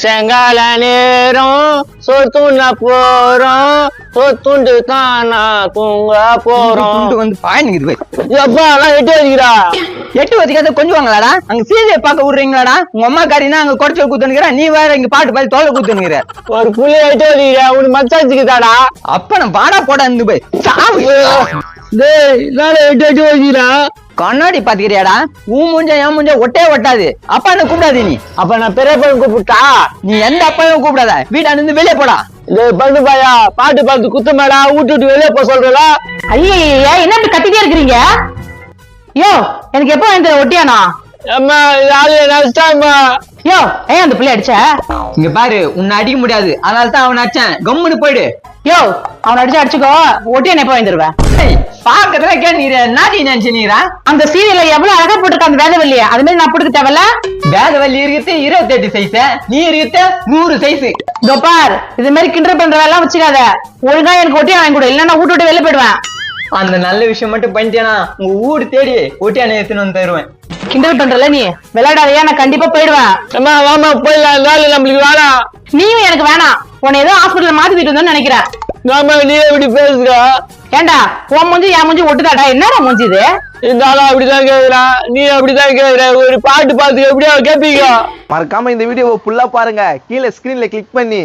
செங்கால நேரம் சொத்துண்ண போறோம். சொத்துண்டு காணா தூங்க போறோம். வந்து பாயனுக்குது போய். எப்பா எல்லாம் எட்டு வச்சுக்கிறா எட்டு வச்சுக்காத கொஞ்சம் வாங்களாடா அங்க சீதையை பார்க்க விடுறீங்களாடா. உங்க அம்மா காரினா அங்க குறைச்சல் கூத்துனுங்கிற நீ வேற இங்க பாட்டு பாடி தோலை கூத்துனுங்கிற ஒரு புள்ளி எட்டு வச்சுக்கிறா உனக்கு மச்சாச்சுக்குதாடா. அப்ப நான் பாடா போட இருந்து போய். சாவு. டேய் எட்டு எட்டு வச்சுக்கிறா கண்ணாடி பாத்துக்கிறியாடா? உன் மூஞ்ச என் மூஞ்ச ஒட்டே ஒட்டாது. அப்பா என்ன கூப்பிடாது நீ? அப்ப நான் பெரிய பையன் கூப்பிட்டா? நீ எந்த அப்பாவும் கூப்பிடாத. வீட்டாண்டு இருந்து வெளியே போடா. டேய் பண்ணு பாயா பாட்டு பார்த்து குத்துமேடா விட்டு விட்டு வெளியே போக சொல்றல ஐயே என்ன இப்படி கத்திட்டே இருக்கிறீங்க? யோ எனக்கு எப்போ இந்த ஒட்டியானா? அம்மா ஆளு நஷ்டம்மா யோ ஏன் அந்த பிள்ளை அடிச்ச? இங்க பாரு உன்னை அடிக்க முடியாது. அதனால தான் அவன் அடிச்சேன். கம்முன்னு போயிடு. யோ அவனை அடிச்சு அடிச்சுக்கோ. ஒட்டியான் எப்போ வந்துருவேன் ஏய், பாக்கறதுல கேட்டீங்க நாட்டி நினைச்சுனீரா அந்த சீரியல்ல எவ்வளவு அழகா போட்டுருக்க அந்த வேலை இல்லையா அது மாதிரி நான் போட்டுக்க தேவையில்ல? வேதவல்லி இருக்கிறது இருபத்தி எட்டு சைஸ் நீ இருக்கிறது நூறு சைஸ் இதோ பார் இது மாதிரி கிண்டல் பண்ற வேலை வச்சுக்காத. ஒழுங்கா எனக்கு ஒட்டியா வாங்கி கொடு இல்லைன்னா வீட்டு விட்டு வெளில போயிடுவேன். அந்த நல்ல விஷயம் மட்டும் பண்ணிட்டேனா உங்க ஊர் தேடி ஒட்டியான எடுத்துன்னு வந்து தருவேன். கிண்டல் பண்றல நீ? விளையாடாதையா நான் கண்டிப்பா போயிடுவேன். அம்மா வாமா போயிடலாம் நம்மளுக்கு வேணாம். நீயும் எனக்கு வேணாம். உன்னை ஏதோ ஹாஸ்பிட்டல்ல மாத்திட்டு வந்தோம்னு நினைக்கிறேன். ஆமா நீ எப்படி பேசுற? ஏண்டா உன் மூஞ்சி என் மூஞ்சி ஒட்டுதாடா என்னடா மூஞ்சி இது? இந்த ஆளா அப்படிதான் கேக்குறான் நீ அப்படிதான் கேக்குற. ஒரு பாட்டு பார்த்து எப்படியா கேப்பீங்க மறக்காம இந்த வீடியோவை ஃபுல்லா பாருங்க. கீழே ஸ்கிரீன்ல கிளிக் பண்ணி.